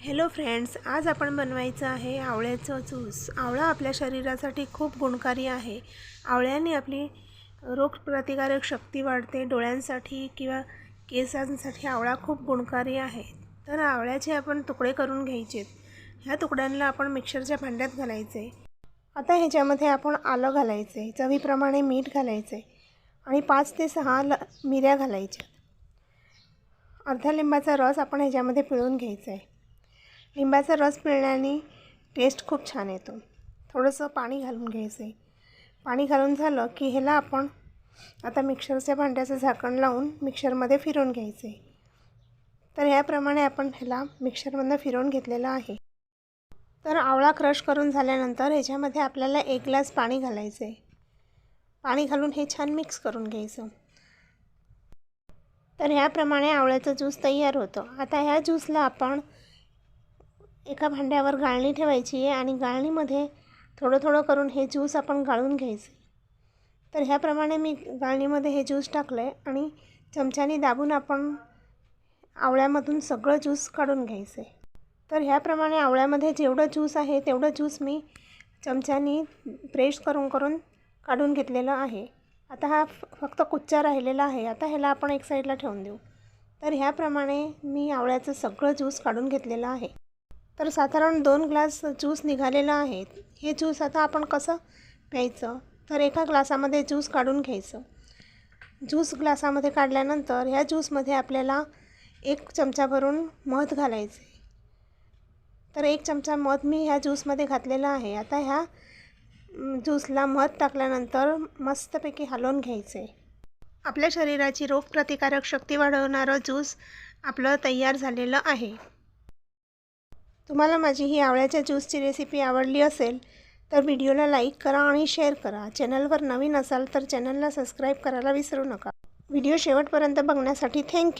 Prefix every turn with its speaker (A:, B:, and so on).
A: Hello friends आज आपण बनवायचं आहे आवळ्याचं ज्यूस आवळा आपल्या शरीरासाठी खूप गुणकारी आहे. आवळ्याने आपली रोगप्रतिकारक शक्ती वाढते डोळ्यांसाठी किंवा केसांसाठी आवळा खूप गुणकारी आहे. तर आवळ्याचे आपण तुकडे करून घ्यायचे. ह्या तुकड्यांना आपण मिक्सरच्या भांड्यात घालायचे. आता ह्याच्यामध्ये आपण आलं घालायचे चवीप्रमाणे मीठ घालायचे आणि पाच ते सहा ल मिऱ्या घालायच्या. अर्धा लिंबाचा रस आपण ह्याच्यामध्ये पिळून घ्यायचा आहे. लिंबाचा रस पिळल्याने टेस्ट खूप छान येतो. थोडंसं पाणी घालून घ्यायचं आहे पाणी घालून झालं की ह्याला आपण आता मिक्सरच्या भांड्याचं झाकण लावून मिक्सरमध्ये फिरवून घ्यायचं आहे तर ह्याप्रमाणे आपण ह्याला मिक्सरमधनं फिरवून घेतलेलं आहे. तर आवळा क्रश करून झाल्यानंतर ह्याच्यामध्ये आपल्याला एक ग्लास पाणी घालायचं आहे पाणी घालून हे छान मिक्स करून घ्यायचं. तर ह्याप्रमाणे आवळ्याचं ज्यूस तयार होतो. आता ह्या ज्यूसला आपण एका भांड्यावर गाळणी ठेवायची आहे आणि गाळणीमध्ये थोडं थोडं करून हे ज्यूस आपण गाळून घ्यायचं. तर ह्याप्रमाणे मी गाळणीमध्ये हे ज्यूस टाकलं आहे आणि चमच्याने दाबून आपण आवळ्यामधून सगळं ज्यूस काढून घ्यायचं. आहे तर ह्याप्रमाणे आवळ्यामध्ये जेवढं ज्यूस आहे तेवढं ज्यूस मी चमच्याने प्रेस करून करून काढून घेतलेलं आहे. आता हा फक्त कुच्चा राहिलेला आहे. आता ह्याला आपण एक साईडला ठेवून देऊ. तर ह्याप्रमाणे मी आवळ्याचं सगळं ज्यूस काढून घेतलेलं आहे. तर साधारण दोन ग्लास ज्यूस निघालेला आहे. हे ज्यूस आता आपण कसं प्यायचं? तर एका ग्लासामध्ये ज्यूस काढून घ्यायचं. ज्यूस ग्लासामध्ये काढल्यानंतर ह्या ज्यूसमध्ये आपल्याला एक चमचा भरून मध घालायचे. तर एक चमचा मध मी ह्या ज्यूसमध्ये घातलेला आहे. आता ह्या ज्यूसला मध टाकल्यानंतर मस्तपैकी हलवून घ्यायचे. आपल्या शरीराची रोगप्रतिकारक शक्ती वाढवणारं ज्यूस आपलं तयार झालेलं आहे. तुम्हाला माझी ही आवळ्याच्या ज्यूसची रेसिपी आवडली असेल तर व्हिडिओला लाईक करा आणि शेअर करा. चॅनलवर नवीन असाल तर चॅनलला सबस्क्राईब करायला विसरू नका. व्हिडिओ शेवटपर्यंत बघण्यासाठी थँक्यू